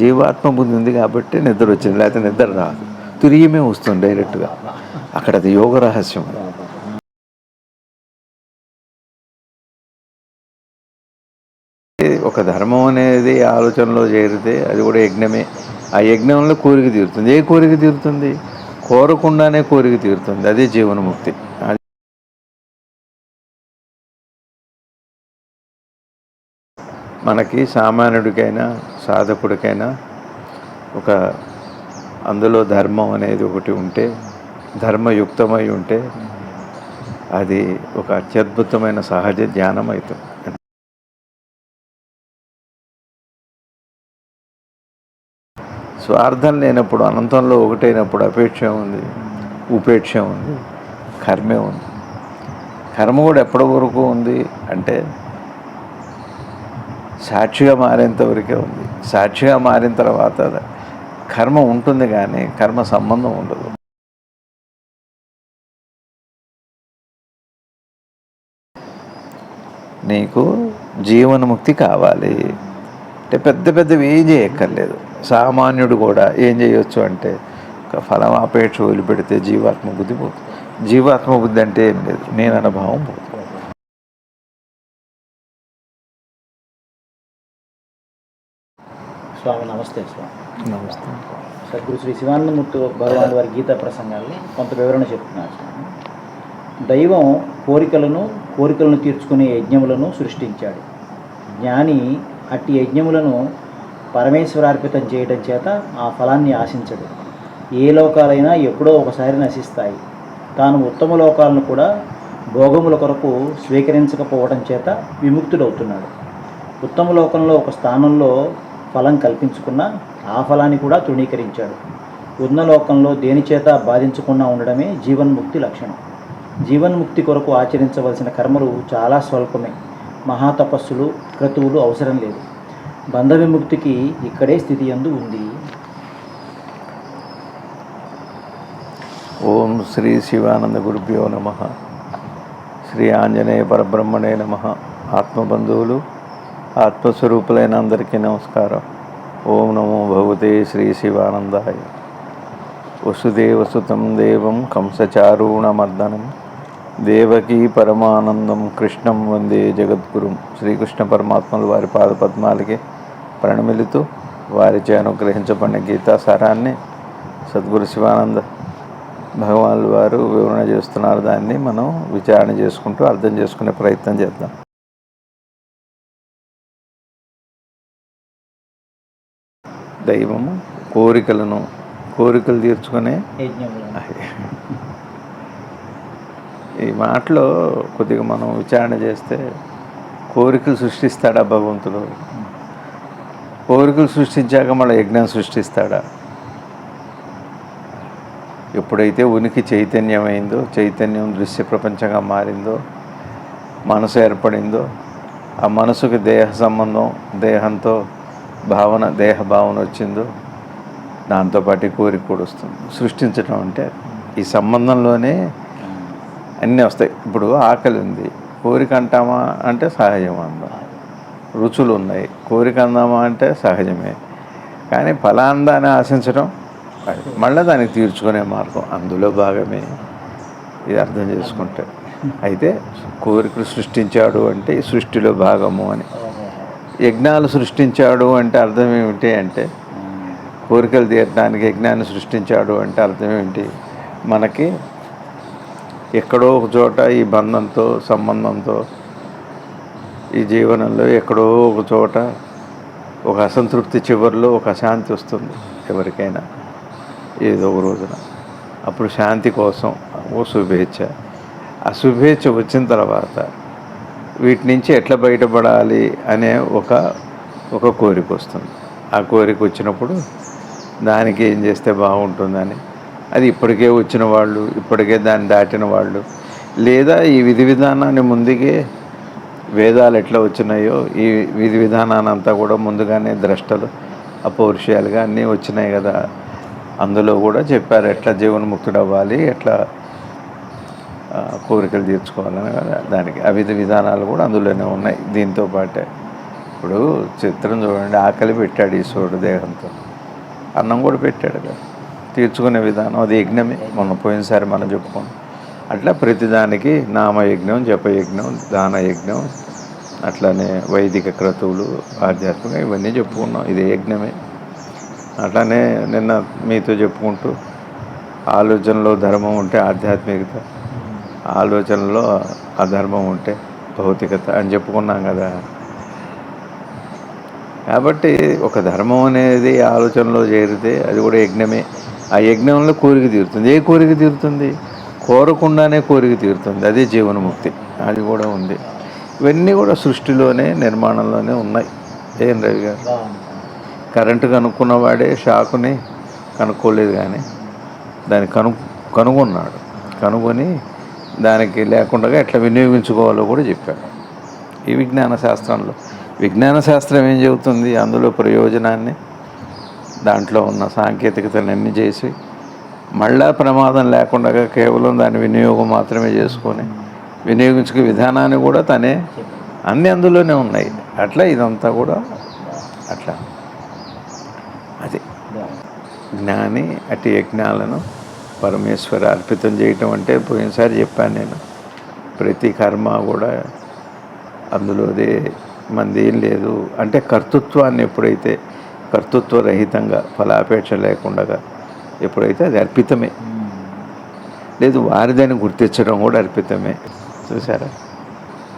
జీవాత్మ బుద్ధి ఉంది కాబట్టి నిద్ర వచ్చింది లేకపోతే నిద్ర రాదు. తిరిగిమే వస్తుంది డైరెక్ట్గా. అక్కడ అది యోగ రహస్యం ఒక ధర్మం అనేది ఆలోచనలో చేరితే అది కూడా యజ్ఞమే. ఆ యజ్ఞంలో కోరిక తీరుతుంది. ఏ కోరిక తీరుతుంది? కోరకుండానే కోరిక తీరుతుంది. అదే జీవనముక్తి. మనకి సామాన్యుడికైనా సాధకుడికైనా ఒక అందులో ధర్మం అనేది ఒకటి ఉంటే ధర్మయుక్తమై ఉంటే అది ఒక అత్యద్భుతమైన సహజ ధ్యానం అవుతుంది స్వార్థం లేనప్పుడు అనంతంలో ఒకటైనప్పుడు అపేక్ష ఉంది ఉపేక్ష ఉంది కర్మే ఉంది. కర్మ కూడా ఎప్పటి వరకు ఉంది అంటే సాక్షిగా మారేంత వరకే ఉంది. సాక్షిగా మారిన తర్వాత కర్మ ఉంటుంది కానీ కర్మ సంబంధం ఉండదు. నీకు జీవనముక్తి కావాలి. అంటే పెద్ద పెద్దవి ఏం చేయక్కర్లేదు. సామాన్యుడు కూడా ఏం చేయొచ్చు అంటే ఒక ఫలం అపేక్ష వదిలిపెడితే జీవాత్మ బుద్ధి పోతుంది. జీవాత్మ బుద్ధి అంటే ఏం లేదు. నేను అనుభవం పోతుంది. స్వామి నమస్తే స్వామి. నమస్తే. సద్గురు శ్రీ శివానందమూర్తి భగవాన్ వారి గీతా ప్రసంగాల్ని కొంత వివరణ చెప్తున్నారు స్వామి. దైవం కోరికలను కోరికలను తీర్చుకునే యజ్ఞములను సృష్టించాడు. జ్ఞాని అట్టి యజ్ఞములను పరమేశ్వరార్పితం చేయడం చేత ఆ ఫలాన్ని ఆశించడు. ఏ లోకాలైనా ఎప్పుడో ఒకసారి నశిస్తాయి. తాను ఉత్తమ లోకాలను కూడా భోగముల కొరకు స్వీకరించకపోవడం చేత విముక్తుడవుతున్నాడు. ఉత్తమ లోకంలో ఒక స్థానంలో ఫలం కల్పించుకున్న ఆ ఫలాన్ని కూడా తృణీకరించాడు. ఉన్న లోకంలో దేని బాధించకుండా ఉండడమే జీవన్ముక్తి లక్షణం. జీవన్ముక్తి కొరకు ఆచరించవలసిన కర్మలు చాలా స్వల్పమే. మహాతపస్సులు క్రతువులు అవసరం లేదు. బంధ విముక్తికి ఇక్కడే స్థితి యందు ఉంది. ఓం శ్రీ శివానంద గురుభ్యో నమ. శ్రీ ఆంజనేయ పరబ్రహ్మణే నమ. ఆత్మబంధువులు ఆత్మస్వరూపులైన అందరికీ నమస్కారం. ఓం నమో భగవతే శ్రీ శివానందాయ. వసుదేవసుతం దేవం కంసచారూణమర్దనం. దేవకీ పరమానందం కృష్ణం వందే జగద్గురుం. శ్రీకృష్ణ పరమాత్మలు వారి పాదపద్మాలకి ప్రణమిలుతూ వారిచే అనుగ్రహించబడిన గీతాసారాన్ని సద్గురు శివానంద భగవాన్లు వారు వివరణ చేస్తున్నారు. దాన్ని మనం విచారణ చేసుకుంటూ అర్థం చేసుకునే ప్రయత్నం చేద్దాం. దైవము కోరికలను కోరికలు తీర్చుకునే ఈ మాటలో కొద్దిగా మనం విచారణ చేస్తే కోరికలు సృష్టిస్తాడా భగవంతుడు? కోరికలు సృష్టించాక మళ్ళీ యజ్ఞం సృష్టిస్తాడా? ఎప్పుడైతే ఉనికి చైతన్యమైందో చైతన్యం దృశ్య ప్రపంచంగా మారిందో మనసు ఏర్పడిందో ఆ మనసుకి దేహ సంబంధం దేహంతో భావన దేహ భావన వచ్చిందో దాంతోపాటు కోరిక కూడా వస్తుంది. సృష్టించడం అంటే ఈ సంబంధంలోనే అన్నీ వస్తాయి. ఇప్పుడు ఆకలి ఉంది. కోరిక అంటామా అంటే సహజం అందాం రుచులు ఉన్నాయి. కోరిక అందామా అంటే సహజమే. కానీ ఫలాందాన్ని ఆశించడం మళ్ళీ దానికి తీర్చుకునే మార్గం. అందులో భాగమే. ఇది అర్థం చేసుకుంటే. అయితే కోరికలు సృష్టించాడు అంటే సృష్టిలో భాగము అని. యజ్ఞాలు సృష్టించాడు అంటే అర్థం ఏమిటి అంటే కోరికలు తీరడానికి యజ్ఞాన్ని సృష్టించాడు అంటే అర్థం ఏమిటి? మనకి ఎక్కడో ఒక చోట ఈ బంధంతో సంబంధంతో ఈ జీవనంలో ఎక్కడో ఒక చోట ఒక అసంతృప్తి చివరిలో ఒక అశాంతి వస్తుంది ఎవరికైనా ఏదో ఒక రోజున. అప్పుడు శాంతి కోసం ఓ శుభేచ్ఛ. ఆ శుభేచ్ఛ వచ్చిన తర్వాత వీటి నుంచి ఎట్లా బయటపడాలి అనే ఒక ఒక కోరిక వస్తుంది. ఆ కోరిక వచ్చినప్పుడు దానికి ఏం చేస్తే బాగుంటుందని. అది ఇప్పటికే వచ్చిన వాళ్ళు ఇప్పటికే దాన్ని దాటిన వాళ్ళు లేదా ఈ విధి విధానాన్ని ముందుగే వేదాలు ఎట్లా వచ్చినాయో ఈ విధి విధానాన్ని అంతా కూడా ముందుగానే ద్రష్టలు అపౌరుషయాలుగా అన్నీ వచ్చినాయి కదా. అందులో కూడా చెప్పారు ఎట్లా జీవన్ముక్తుడు అవ్వాలి ఎట్లా కోరికలు తీర్చుకోవాలని కదా దానికి అవిధ విధానాలు కూడా అందులోనే ఉన్నాయి. దీంతో పాటే ఇప్పుడు చిత్రం చూడండి ఆకలి పెట్టాడు ఈశ్వరుడు దేహంతో. అన్నం కూడా పెట్టాడు కదా. తీర్చుకునే విధానం అది యజ్ఞమే. మొన్న పోయినసారి మనం చెప్పుకోండి అట్లా ప్రతిదానికి నామయజ్ఞం జపయజ్ఞం దానయజ్ఞం అట్లానే వైదిక క్రతువులు ఆధ్యాత్మిక ఇవన్నీ చెప్పుకున్నాం. ఇది యజ్ఞమే. అట్లానే నిన్న మీతో చెప్పుకుంటూ ఆలోచనలో ధర్మం ఉంటే ఆధ్యాత్మికత. ఆలోచనలో అధర్మం ఉంటే భౌతికత అని చెప్పుకున్నాం కదా. కాబట్టి ఒక ధర్మం అనేది ఆలోచనలో చేరితే అది కూడా యజ్ఞమే. ఆ యజ్ఞంలో కోరిక తీరుతుంది. ఏ కోరిక తీరుతుంది? కోరకుండానే కోరిక తీరుతుంది. అదే జీవనముక్తి. అది కూడా ఉంది. ఇవన్నీ కూడా సృష్టిలోనే నిర్మాణంలోనే ఉన్నాయి. ఏం రవి గారు? కరెంటు కనుక్కున్నవాడే షాకుని కనుక్కోలేదు కానీ దాన్ని కను కనుగొన్నాడు. కనుగొని దానికి లేకుండా ఎట్లా వినియోగించుకోవాలో కూడా చెప్పాడు ఈ విజ్ఞాన శాస్త్రంలో. విజ్ఞాన శాస్త్రం ఏం చెబుతుంది? అందులో ప్రయోజనాన్ని దాంట్లో ఉన్న సాంకేతికతలన్నీ చేసి మళ్ళా ప్రమాదం లేకుండా కేవలం దాని వినియోగం మాత్రమే చేసుకొని వినియోగించుకునే విధానాన్ని కూడా తనే అన్నీ అందులోనే ఉన్నాయి. అట్లా ఇదంతా కూడా అట్లా. అది. జ్ఞాని అటు యజ్ఞాలను పరమేశ్వర అర్పితం చేయటం అంటే పోయినసారి చెప్పాను నేను. ప్రతి కర్మ కూడా అందులోదే మంది ఏం లేదు. అంటే కర్తృత్వాన్ని ఎప్పుడైతే కర్తృత్వ రహితంగా ఫలాపేక్ష లేకుండా ఎప్పుడైతే అది అర్పితమే. లేదు వారిదని గుర్తించడం కూడా అర్పితమే. చూసారా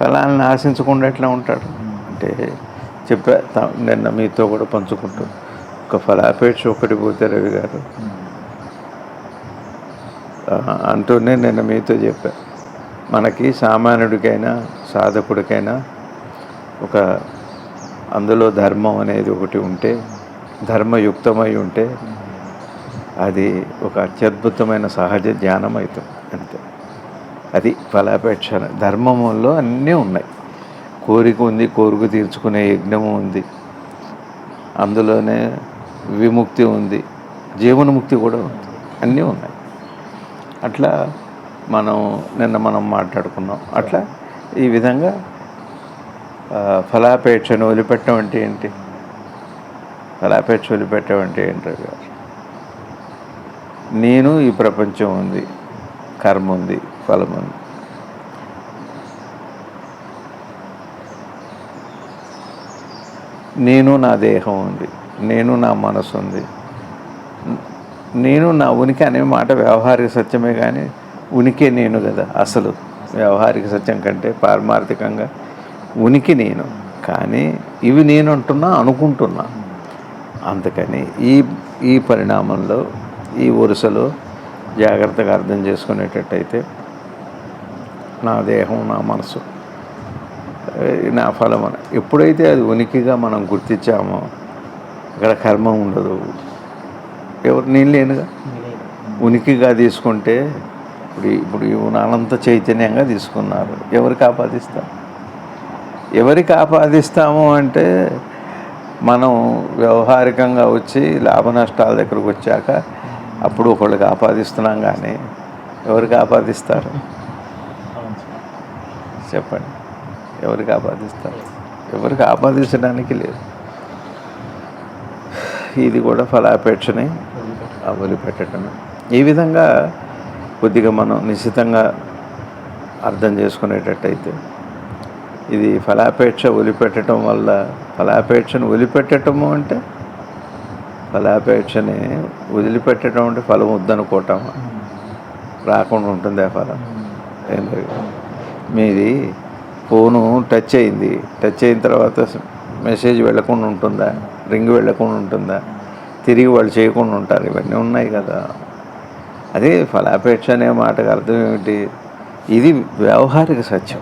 ఫలాలను ఆశించకుండా ఎట్లా ఉంటాడు? అంటే చెప్పా తా- నిన్న మీతో కూడా పంచుకుంటూ. ఒక ఫలాపేక్ష ఒకటి పోతే రవి గారు అంటూనే నేను మీతో చెప్పా. మనకి సామాన్యుడికైనా సాధకుడికైనా ఒక అందులో ధర్మం అనేది ఒకటి ఉంటే ధర్మయుక్తమై ఉంటే అది ఒక అత్యద్భుతమైన సహజ జ్ఞానం అవుతుంది అంతే. అది ఫలాపేక్ష. ధర్మంలో అన్నీ ఉన్నాయి. కోరిక ఉంది కోరిక తీర్చుకునే యజ్ఞము ఉంది. అందులోనే విముక్తి ఉంది. జీవనముక్తి కూడా ఉంది. అన్నీ ఉన్నాయి. అట్లా మనం నిన్న మనం మాట్లాడుకున్నాం. అట్లా ఈ విధంగా ఫలాపేక్షను వదిలిపెట్టడం అంటే ఏంటి? ఫలాపేక్ష వదిలిపెట్టడం అంటే ఏంటి గారు? నేను ఈ ప్రపంచం ఉంది కర్మ ఉంది ఫలం ఉంది. నేను నా దేహం ఉంది నేను నా మనసు ఉంది. నేను నా ఉనికి అనే మాట వ్యవహారిక సత్యమే కానీ ఉనికే నేను కదా అసలు. వ్యవహారిక సత్యం కంటే పారమార్థికంగా ఉనికి నేను. కానీ ఇవి నేను అంటున్నా అనుకుంటున్నా. అందుకని ఈ ఈ పరిణామంలో ఈ వరుసలో జాగ్రత్తగా అర్థం చేసుకునేటట్టయితే నా దేహం నా మనసు నా ఫలం ఎప్పుడైతే అది ఉనికిగా మనం గుర్తించామో అక్కడ కర్మ ఉండదు. ఎవరు నేను లేనుగా? ఉనికిగా తీసుకుంటే ఇప్పుడు ఇప్పుడు అనంత చైతన్యంగా తీసుకున్నారు. ఎవరికి ఆపాదిస్తాం ఎవరికి ఆపాదిస్తాము అంటే మనం వ్యవహారికంగా వచ్చి లాభ నష్టాల దగ్గరకు వచ్చాక అప్పుడు ఒకళ్ళకి ఆపాదిస్తున్నాం కానీ ఎవరికి ఆపాదిస్తారు. చెప్పండి. ఎవరికి ఆపాదిస్తారు ఎవరికి ఆపాదించడానికి లేదు. ఇది కూడా ఫలాపేక్షని. వదిలిపెట్టడం ఈ విధంగా కొద్దిగా మనం నిశ్చితంగా అర్థం చేసుకునేటట్టయితే ఇది ఫలాపేక్ష ఒలిపెట్టడం వల్ల ఫలాపేక్షను ఒలిపెట్టడము అంటే ఫలాపేక్షని వదిలిపెట్టడం అంటే ఫలం వద్దనుకోవటం రాకుండా ఉంటుంది ఆ ఫలం. ఏం లేదు. మీది ఫోను టచ్ అయింది. టచ్ అయిన తర్వాత మెసేజ్ వెళ్ళకుండా ఉంటుందా? రింగ్ వెళ్ళకుండా ఉంటుందా? తిరిగి వాళ్ళు చేయకుండా ఉంటారు. ఇవన్నీ ఉన్నాయి కదా. అదే ఫలాపేక్ష అనే మాటకు అర్థం ఏమిటి? ఇది వ్యవహారిక సత్యం.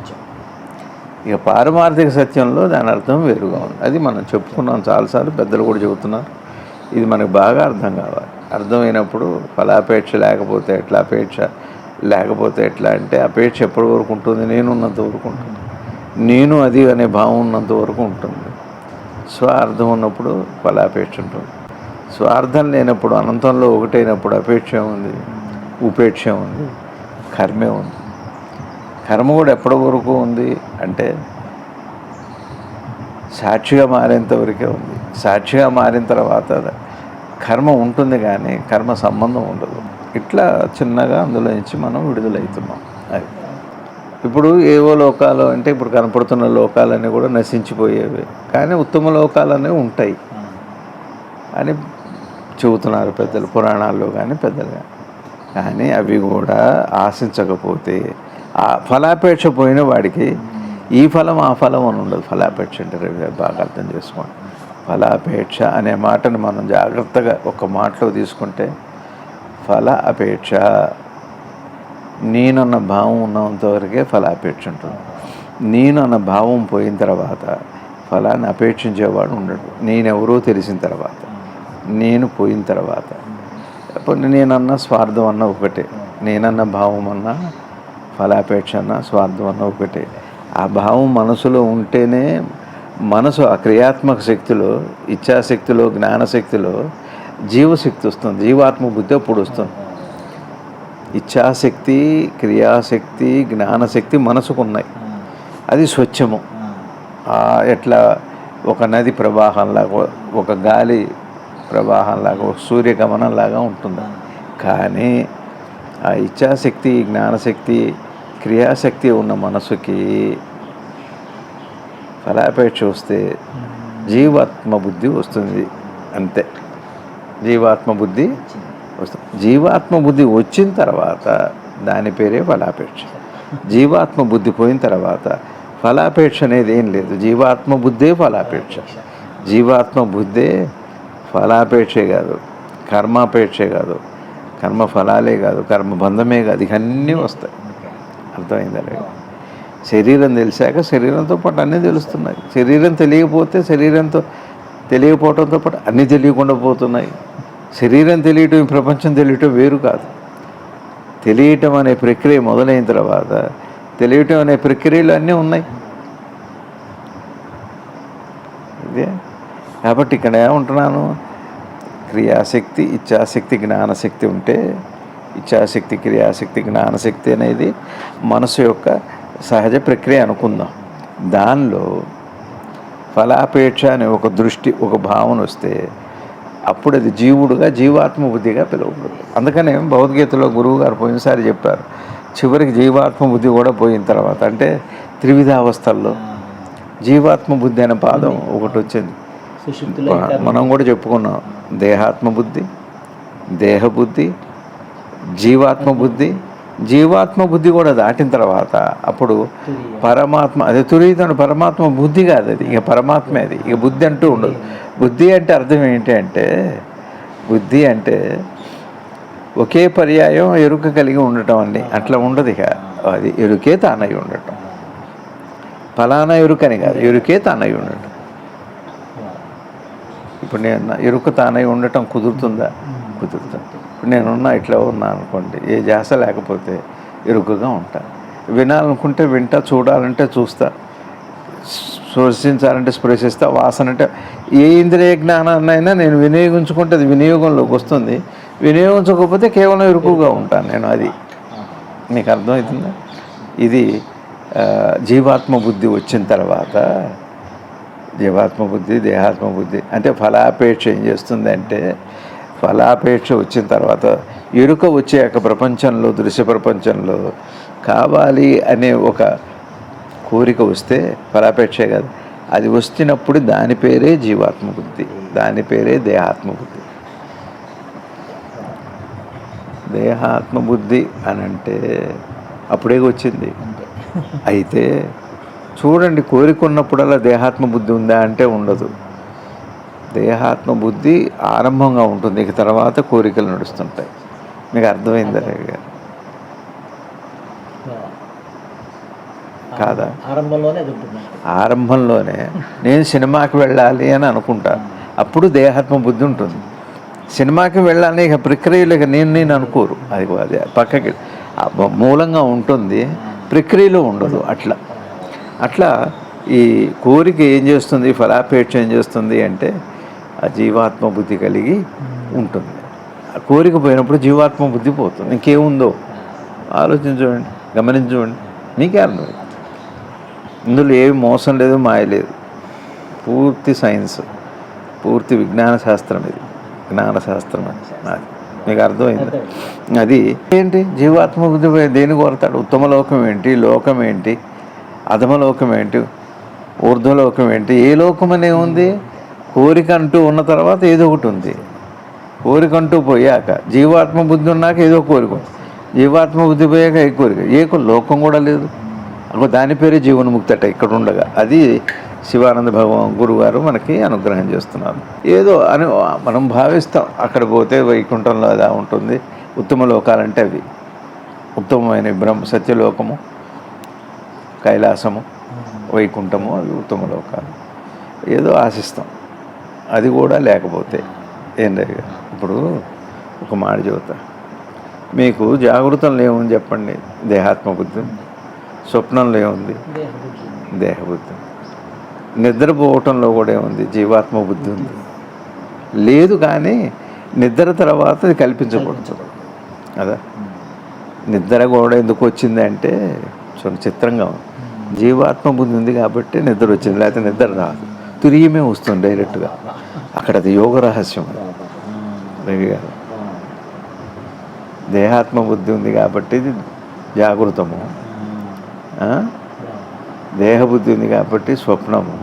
ఇక పారమార్థిక సత్యంలో దాని అర్థం వేరుగా ఉంది. అది మనం చెప్పుకున్నాం. చాలాసార్లు పెద్దలు కూడా చెబుతున్నారు. ఇది మనకు బాగా అర్థం కావాలి. అర్థమైనప్పుడు ఫలాపేక్ష లేకపోతే ఎట్లా అపేక్ష? లేకపోతే ఎట్లా అంటే అపేక్ష ఎప్పటి వరకు ఉంటుంది? నేను ఉన్నంత వరకు ఉంటుంది. నేను అది అనే భావం ఉన్నంత వరకు ఉంటుంది. స్వార్థం ఉన్నప్పుడు ఫలాపేక్ష ఉంటుంది. స్వార్థం లేనప్పుడు అనంతంలో ఒకటైనప్పుడు అపేక్ష ఉంది ఉపేక్ష ఉంది కర్మే ఉంది. కర్మ కూడా ఎప్పటి వరకు ఉంది అంటే సాక్షిగా మారేంత వరకే ఉంది. సాక్షిగా మారిన తర్వాత కర్మ ఉంటుంది కానీ కర్మ సంబంధం ఉండదు. ఇట్లా చిన్నగా అందులో నుంచి మనం విడుదలవుతున్నాం. అది. ఇప్పుడు ఏవో లోకాలు అంటే ఇప్పుడు కనపడుతున్న లోకాలన్నీ కూడా నశించిపోయేవి. కానీ ఉత్తమ లోకాలన్నీ ఉంటాయి. అని చెబుతున్నారు పెద్దలు పురాణాల్లో కానీ పెద్దలు కానీ. కానీ అవి కూడా ఆశించకపోతే ఆ ఫలాపేక్ష పోయిన వాడికి ఈ ఫలం ఆ ఫలం అని ఉండదు. ఫలాపేక్ష అంటే రవి బాగా అర్థం చేసుకోండి. ఫలాపేక్ష అనే మాటను మనం జాగ్రత్తగా ఒక మాటలో తీసుకుంటే ఫల అపేక్ష నేనన్న భావం ఉన్నంత వరకే ఫలాపేక్ష ఉంటుంది. నేను అన్న భావం పోయిన తర్వాత ఫలాన్ని అపేక్షించేవాడు ఉండడు. నేనెవరో తెలిసిన తర్వాత. నేను పోయిన తర్వాత. అప్పుడు నేనన్న స్వార్థం అన్న ఒకటే. నేనన్న భావం అన్న ఫలాపేక్ష అన్న స్వార్థం అన్న ఒకటే. ఆ భావం మనసులో ఉంటేనే మనసు ఆ క్రియాత్మక శక్తిలో ఇచ్ఛాశక్తిలో జ్ఞానశక్తిలో జీవశక్తి వస్తుంది. జీవాత్మ బుద్ధి అప్పుడు వస్తుంది. ఇచ్ఛాశక్తి క్రియాశక్తి జ్ఞానశక్తి మనసుకు ఉన్నాయి అది స్వచ్ఛము. ఎట్లా ఒక నది ప్రవాహంలాగా ఒక గాలి ప్రవాహంలాగా ఒక సూర్యగమనంలాగా ఉంటుంది. కానీ ఆ ఇచ్ఛాశక్తి జ్ఞానశక్తి క్రియాశక్తి ఉన్న మనసుకి ఫలాపేక్ష వస్తే జీవాత్మ బుద్ధి వస్తుంది అంతే. జీవాత్మ బుద్ధి వస్తుంది. జీవాత్మ బుద్ధి వచ్చిన తర్వాత దాని పేరే ఫలాపేక్ష. జీవాత్మ బుద్ధి పోయిన తర్వాత ఫలాపేక్ష అనేది ఏం లేదు. జీవాత్మ బుద్ధే ఫలాపేక్ష. జీవాత్మ బుద్ధే ఫలాపేక్షే కాదు. కర్మాపేక్షే కాదు. కర్మ ఫలాలే కాదు. కర్మ బంధమే కాదు. ఇక అన్నీ వస్తాయి. అర్థమైందా లేదు? శరీరం తెలిసాక శరీరంతో పాటు అన్నీ తెలుస్తున్నాయి. శరీరం తెలియకపోతే శరీరంతో తెలియకపోవడంతో పాటు అన్నీ తెలియకుండా పోతున్నాయి. శరీరం తెలియటం ప్రపంచం తెలియటం వేరు కాదు. తెలియటం అనే ప్రక్రియ మొదలైన తర్వాత తెలియటం అనే ప్రక్రియలు అన్నీ ఉన్నాయి. ఇదే. కాబట్టి ఇక్కడ ఏమంటున్నాను? క్రియాశక్తి ఇచ్ఛాశక్తి జ్ఞానశక్తి ఉంటే ఇచ్ఛాశక్తి క్రియాశక్తి జ్ఞానశక్తి అనేది మనసు యొక్క సహజ ప్రక్రియ అనుకుందాం. దానిలో ఫలాపేక్ష అనే ఒక దృష్టి ఒక భావన వస్తే అప్పుడు అది జీవుడుగా జీవాత్మ బుద్ధిగా పిలువబడుతుంది. అందుకనే భగవద్గీతలో గురువు గారు పోయినసారి చెప్పారు చివరికి జీవాత్మ బుద్ధి కూడా పోయిన తర్వాత అంటే త్రివిధ అవస్థల్లో జీవాత్మ బుద్ధి అనే పాదం ఒకటి వచ్చింది. మనం కూడా చెప్పుకున్నాం. దేహాత్మ బుద్ధి దేహబుద్ధి జీవాత్మ బుద్ధి. జీవాత్మ బుద్ధి కూడా దాటిన తర్వాత అప్పుడు పరమాత్మ అదే తురీతను పరమాత్మ బుద్ధి కాదు అది. ఇక పరమాత్మే అది. ఇక బుద్ధి అంటూ ఉండదు. బుద్ధి అంటే అర్థం ఏంటి అంటే బుద్ధి అంటే ఒకే పర్యాయం ఎరుక కలిగి ఉండటం అండి. అట్లా ఉండదు ఇక. అది ఎరుకే తానై ఉండటం. ఫలానా ఎరుకని కాదు. ఎరుకే తానై ఉండటం. ఇప్పుడు నేను ఎరుక తానై ఉండటం కుదురుతుందా? కుదురుతుంది. ఇప్పుడు నేనున్నా ఇట్లా ఉన్నా అనుకోండి. ఏ జాస లేకపోతే ఎరుకగా ఉంటా. వినాలనుకుంటే వింటా చూడాలంటే చూస్తా. స్పృశించాలంటే స్పృశిస్తా వాసన అంటే ఏ ఇంద్రియ జ్ఞానాన్నైనా నేను వినియోగించుకుంటే అది వినియోగంలోకి వస్తుంది. వినియోగించకపోతే కేవలం ఎరుకుగా ఉంటాను నేను అది. మీకు అర్థమవుతుందా? ఇది జీవాత్మ బుద్ధి వచ్చిన తర్వాత జీవాత్మ బుద్ధి దేహాత్మ బుద్ధి అంటే ఫలాపేక్ష ఏం చేస్తుంది అంటే ఫలాపేక్ష వచ్చిన తర్వాత ఎరుక వచ్చాక ప్రపంచంలో దృశ్య ప్రపంచంలో కావాలి అనే ఒక కోరిక వస్తే ఫలాపేక్షే కాదు. అది వస్తున్నప్పుడు దాని పేరే జీవాత్మ బుద్ధి దాని పేరే దేహాత్మ బుద్ధి దేహాత్మ బుద్ధి అని అంటే అప్పుడే వచ్చింది. అయితే చూడండి కోరిక ఉన్నప్పుడల్లా దేహాత్మ బుద్ధి ఉందా అంటే ఉండదు. దేహాత్మ బుద్ధి ఆరంభంగా ఉంటుంది. ఇక తర్వాత కోరికలు నడుస్తుంటాయి. మీకు అర్థమైందా రేవి గారు? కాదా? ఆరంభంలోనే ఆరంభంలోనే. నేను సినిమాకి వెళ్ళాలి అని అనుకుంటా. అప్పుడు దేహాత్మ బుద్ధి ఉంటుంది. సినిమాకి వెళ్ళాలి ఇక ప్రక్రియలు ఇక నేను నేను అనుకోరు. అది అది పక్కకి. మూలంగా ఉంటుంది. ప్రక్రియలో ఉండదు. అట్లా. అట్లా ఈ కోరిక ఏం చేస్తుంది? ఫలాపేక్ష ఏం చేస్తుంది అంటే ఆ జీవాత్మ బుద్ధి కలిగి ఉంటుంది. ఆ కోరిక పోయినప్పుడు జీవాత్మ బుద్ధి పోతుంది. ఇంకేముందో? ఆలోచించండి గమనించండి. మీకే అర్థమైంది. ఇందులో ఏమి మోసం లేదు మాయ లేదు. పూర్తి సైన్స్ పూర్తి విజ్ఞాన శాస్త్రం ఇది. జ్ఞాన శాస్త్రం అది. మీకు అర్థమైంది? అది ఏంటి? జీవాత్మ బుద్ధి దేని కోరతాడు? ఉత్తమ లోకం ఏంటి? లోకం ఏంటి? అధమలోకం ఏంటి? ఊర్ధ్వలోకం ఏంటి? ఏ లోకం అనే ఉంది? కోరిక అంటూ ఉన్న తర్వాత ఏదో ఒకటి ఉంది. కోరిక అంటూ పోయాక జీవాత్మ బుద్ధి ఉన్నాక ఏదో కోరిక జీవాత్మ బుద్ధి పోయాక ఏ కోరిక? ఏ లోకం కూడా లేదు. అగో దాని పేరే జీవన్ముక్తి అట ఇక్కడ ఉండగా. అది శివానంద భగవాన్ గురుగారు మనకి అనుగ్రహం చేస్తున్నారు. ఏదో అని మనం భావిస్తాం. అక్కడ పోతే వైకుంఠంలో అలా ఉంటుంది. ఉత్తమ లోకాలంటే అవి. ఉత్తమమైన బ్రహ్మ సత్యలోకము. కైలాసము వైకుంఠము అవి ఉత్తమ లోకాలు. ఏదో ఆశిస్తాం. అది కూడా లేకపోతే ఏం లేదు. ఇప్పుడు ఒక మాట చెబుతా. మీకు జాగృతంలో ఏముంది చెప్పండి. దేహాత్మ బుద్ధి. స్వప్నంలో ఏముంది దేహబుద్ధి. నిద్రపోవటంలో కూడా ఏముంది? జీవాత్మ బుద్ధి ఉంది. లేదు కానీ నిద్ర తర్వాత అది కల్పించకూడదు కదా? నిద్ర కూడా ఎందుకు వచ్చింది అంటే చాలా చిత్రంగా ఉంది. జీవాత్మ బుద్ధి ఉంది కాబట్టి నిద్ర వచ్చింది లేకపోతే నిద్ర రాదు. తిరిగిమే వస్తుంది డైరెక్ట్గా అక్కడ అది యోగ రహస్యం రవి గారు. దేహాత్మ బుద్ధి ఉంది కాబట్టి ఇది జాగృతము. దేహబుద్ధి ఉంది కాబట్టి స్వప్నము.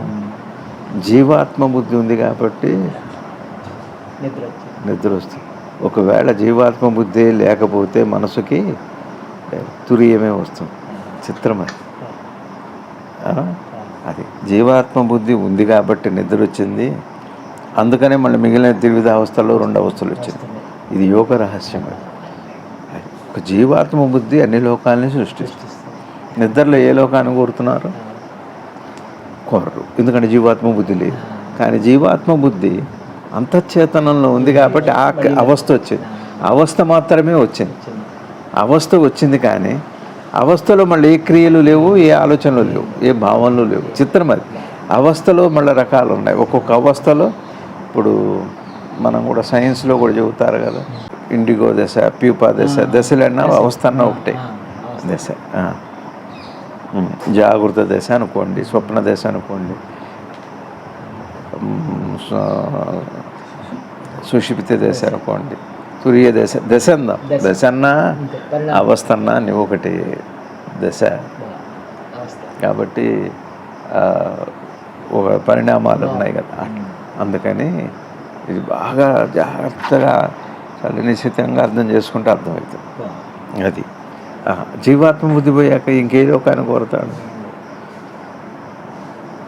జీవాత్మ బుద్ధి ఉంది కాబట్టి నిద్ర వస్తుంది. ఒకవేళ జీవాత్మ బుద్ధి లేకపోతే మనసుకి తురియమే వస్తుంది చిత్రం అది అది జీవాత్మ బుద్ధి ఉంది కాబట్టి నిద్ర వచ్చింది అందుకనే మళ్ళీ మిగిలిన త్రివిధ అవస్థల్లో రెండు అవస్థలు వచ్చింది. ఇది యోగ రహస్యం అది. ఒక జీవాత్మ బుద్ధి అన్ని లోకాలని సృష్టిస్తుంది. నిద్రలో ఏ లోకాన్ని కోరుతున్నారు? కోరరు. ఎందుకంటే జీవాత్మ బుద్ధి లేదు. కానీ జీవాత్మ బుద్ధి అంతఃచేతనంలో ఉంది కాబట్టి ఆ అవస్థ వచ్చింది. అవస్థ మాత్రమే వచ్చింది. అవస్థ వచ్చింది కానీ అవస్థలో మళ్ళీ ఏ క్రియలు లేవు ఏ ఆలోచనలు లేవు ఏ భావనలు లేవు. చిత్రం అది. అవస్థలో మళ్ళీ రకాలు ఉన్నాయి. ఒక్కొక్క అవస్థలో ఇప్పుడు మనం కూడా సైన్స్లో కూడా చెబుతారు కదా. ఇండిగో దశ ప్యూపా దశ దశలు అన్నా అవస్థ అన్నా ఒకటే. దశ జాగృత దశ అనుకోండి స్వప్న దశ అనుకోండి. సుషిప్త దశ అనుకోండి. తురియ దశ దశ అందాం దశ. అన్నా అవస్థ అన్నా నువ్వు ఒకటి దశ. కాబట్టి ఒక పరిణామాలు ఉన్నాయి కదా. అందుకని ఇది బాగా జాగ్రత్తగా చాలా నిశ్చితంగా అర్థం చేసుకుంటే అర్థమవుతుంది అది. జీవాత్మ బుద్ధి పోయాక ఇంకేదో ఒక కోరతాడు.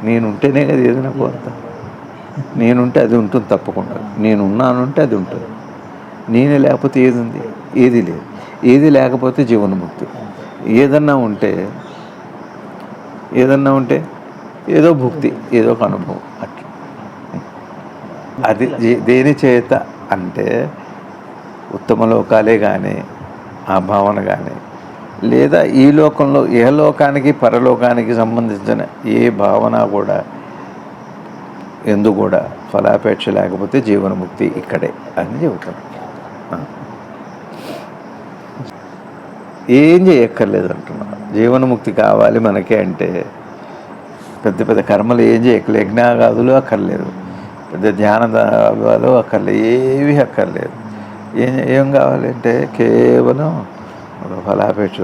నేనుంటేనే కదా ఏదైనా కోరతా. నేనుంటే అది ఉంటుంది తప్పకుండా. నేను ఉన్నానుంటే అది ఉంటుంది. నేనే లేకపోతే ఏది ఉంది? ఏది లేదు. ఏది లేకపోతే జీవనముక్తి. ఏదన్నా ఉంటే ఏదన్నా ఉంటే ఏదో భుక్తి ఏదో ఒక అనుభవం అట్లా. అది దేని చేత అంటే ఉత్తమ లోకాలే కానీ ఆ భావన కానీ లేదా ఈ లోకంలో ఏ లోకానికి పరలోకానికి సంబంధించిన ఏ భావన కూడా ఎందు కూడా ఫలాపేక్ష లేకపోతే జీవనముక్తి ఇక్కడే అని చెబుతాను ఏం చేయక్కర్లేదు అంటున్నా. జీవనముక్తి కావాలి మనకే అంటే పెద్ద పెద్ద కర్మలు ఏం చేయక్కర్లేదు యజ్ఞాగాదులు అక్కర్లేదు. పెద్ద ధ్యానదాలు అక్కర్లేదు ఏవి అక్కర్లేదు. ఏం ఏం కావాలంటే కేవలం ఫలాపేక్ష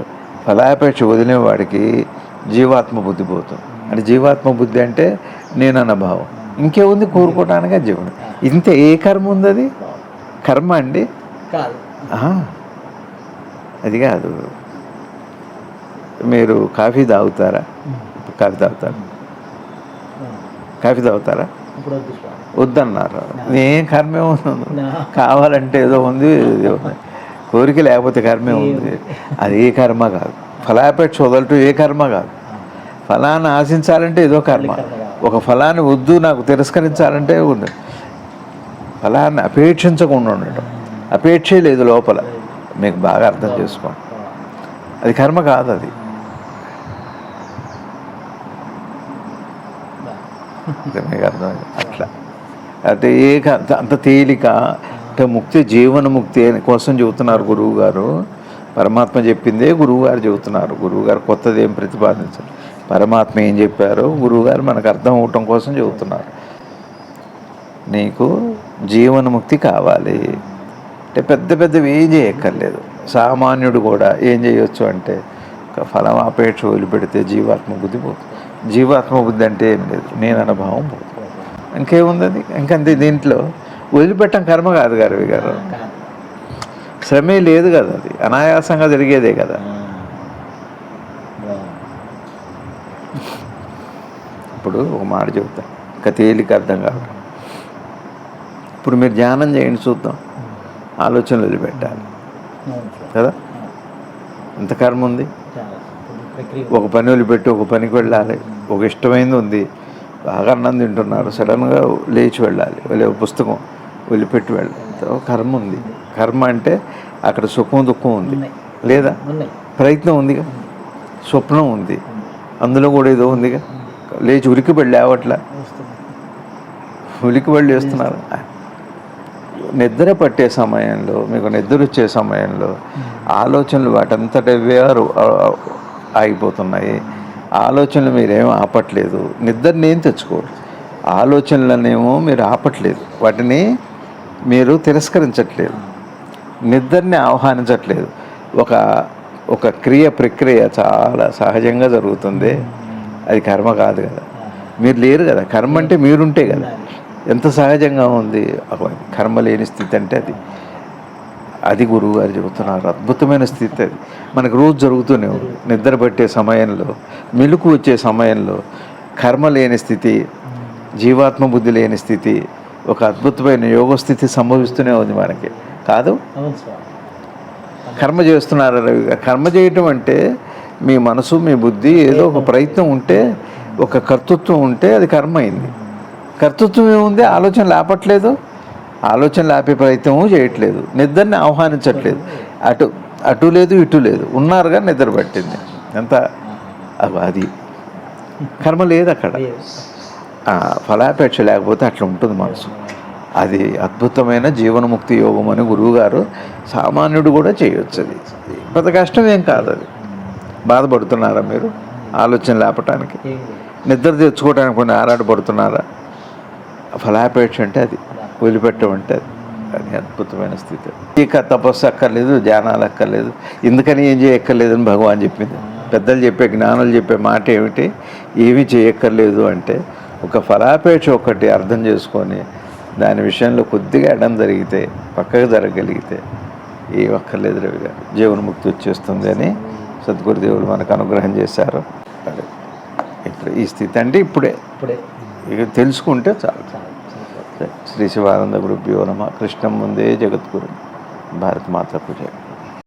ఫలాపేక్ష వదిలిన వాడికి జీవాత్మ బుద్ధి పోతుంది. అంటే జీవాత్మ బుద్ధి అంటే నేనన్న భావం. ఇంకేముంది? కోరుకోవటానికే జీవనం. ఇంత ఏ కర్మ ఉంది అది కర్మ అండి. కాదు. అది కాదు. మీరు కాఫీ తాగుతారా? కాఫీ తాగుతారా? కాఫీ తాగుతారా? వద్దన్నారు. ఏం కర్మే ఉంది. కావాలంటే ఏదో ఉంది. ఏదో ఉంది కోరిక లేకపోతే కర్మే ఉంది. అది ఏ కర్మ కాదు. ఫలాపేక్ష వదలటం ఏ కర్మ కాదు. ఫలాన్ని ఆశించాలంటే ఏదో కర్మ. ఒక ఫలాన్ని వద్దు నాకు తిరస్కరించాలంటే ఉంది. ఫలాన్ని అపేక్షించకుండా ఉండటం. అపేక్షే లేదు లోపల. మీకు బాగా అర్థం చేసుకోండి. అది కర్మ కాదు అది. మీకు అర్థమైంది అట్లా. అంటే ఏ అంత తేలిక అంటే ముక్తి జీవన ముక్తి అని కోసం చెబుతున్నారు గురువు గారు పరమాత్మ చెప్పిందే గురువు గారు చెబుతున్నారు. గురువు గారు కొత్తది ఏం ప్రతిపాదించారు. పరమాత్మ ఏం చెప్పారో? గురువు గారు మనకు అర్థం అవటం కోసం చెబుతున్నారు. నీకు జీవన్ముక్తి కావాలి. అంటే పెద్ద పెద్దవి ఏం చేయక్కర్లేదు. సామాన్యుడు కూడా ఏం చేయొచ్చు అంటే ఒక ఫలం అపేక్ష వదిలిపెడితే జీవాత్మ బుద్ధి పోతుంది. జీవాత్మ బుద్ధి అంటే ఏం లేదు. నేను అనుభవం పోతుంది. ఇంకేముంది ఇంకంతే దీంట్లో. వదిలిపెట్టం కర్మ కాదు గారు గారు శ్రమే లేదు కదా అది. అనాయాసంగా జరిగేదే కదా. ఇప్పుడు ఒక మాట చెబుతా ఇంకా తేలిక అర్థం కాదు ఇప్పుడు మీరు ధ్యానం చేయండి చూద్దాం. ఆలోచనలు వదిలిపెట్టాలి. కదా. ఎంత కర్మ ఉంది. ఒక పని వదిలిపెట్టి ఒక పనికి వెళ్ళాలి ఒక ఇష్టమైంది ఉంది బాగా అన్నం తింటున్నారు సడన్గా లేచి వెళ్ళాలి వెళ్ళే పుస్తకం వదిలిపెట్టి వెళ్ళాలి కర్మ ఉంది కర్మ అంటే అక్కడ సుఖం దుఃఖం ఉంది. లేదా. ప్రయత్నం ఉందిగా స్వప్నం ఉంది అందులో కూడా ఏదో ఉందిగా లేచి ఉరికి వెళ్ళి వస్తుంది. ఉలికి వెళ్ళి వేస్తున్నారు నిద్ర పట్టే సమయంలో మీకు నిద్ర వచ్చే సమయంలో ఆలోచనలు వాటంతటవే అరు- ఆగిపోతున్నాయి. ఆలోచనలు మీరేం ఆపట్లేదు. నిద్రని ఏం తెచ్చుకోరు ఆలోచనలనేమో మీరు ఆపట్లేదు. వాటిని మీరు తిరస్కరించట్లేదు. నిద్రని ఆహ్వానించట్లేదు. ఒక ఒక క్రియ ప్రక్రియ చాలా సహజంగా జరుగుతుంది. అది కర్మ కాదు కదా. మీరు లేరు కదా. కర్మ అంటే మీరుంటే కదా. ఎంత సహజంగా ఉంది? కర్మ లేని స్థితి అంటే అది. అది గురువు గారు చెబుతున్నారు. అద్భుతమైన స్థితి అది. మనకు రోజు జరుగుతూనే ఉంది. నిద్ర పట్టే సమయంలో మెలకు వచ్చే సమయంలో కర్మ లేని స్థితి జీవాత్మ బుద్ధి లేని స్థితి ఒక అద్భుతమైన యోగ స్థితి సంభవిస్తూనే ఉంది మనకి. కాదు? కర్మ చేస్తున్నారు రవి గారు. కర్మ చేయటం అంటే మీ మనసు మీ బుద్ధి ఏదో ఒక ప్రయత్నం ఉంటే ఒక కర్తృత్వం ఉంటే అది కర్మ అయింది. కర్తృత్వం ఏముంది? ఆలోచన లేపట్లేదు. ఆలోచన లేపే ప్రయత్నము చేయట్లేదు. నిద్రని ఆహ్వానించట్లేదు. అటు అటు లేదు ఇటు లేదు. ఉన్నారుగా నిద్ర పట్టింది. ఎంత అది కర్మ లేదు అక్కడ. ఫలాపేక్ష లేకపోతే అట్లా ఉంటుంది మనసు. అది అద్భుతమైన జీవనముక్తి యోగం అని గురువుగారు సామాన్యుడు కూడా చేయొచ్చు అది. పెద్ద కష్టం ఏం కాదు అది. బాధపడుతున్నారా మీరు? ఆలోచన లేపటానికి. నిద్ర తెచ్చుకోవడానికి కొన్ని ఆరాటపడుతున్నారా? ఫలాపేక్ష అంటే అది వదిలిపెట్టమంటే అది. అది అద్భుతమైన స్థితి. ఇక తపస్సు అక్కర్లేదు ధ్యానాలు అక్కర్లేదు. ఎందుకని ఏం చేయక్కర్లేదు అని భగవాన్ చెప్పింది. పెద్దలు చెప్పే జ్ఞానులు చెప్పే మాట ఏమిటి? ఏమీ చేయక్కర్లేదు అంటే ఒక ఫలాపేక్ష ఒకటి అర్థం చేసుకొని దాని విషయంలో కొద్దిగా ఎడం జరిగితే పక్కకు జరగగలిగితే ఏ ఒక్కర్లేదు రవి గారు. జీవన్ముక్తి వచ్చేస్తుంది అని సద్గురుదేవులు మనకు అనుగ్రహం చేశారు. ఇప్పుడు ఈ స్థితి అంటే ఇప్పుడే. ఇప్పుడే. ఇక తెలుసుకుంటే చాలు. చాలు. సరిపోతుంది. శ్రీ శివానంద గురుభ్యో నమ కృష్ణం ముందే జగద్గురు భారత్ మాత పూజ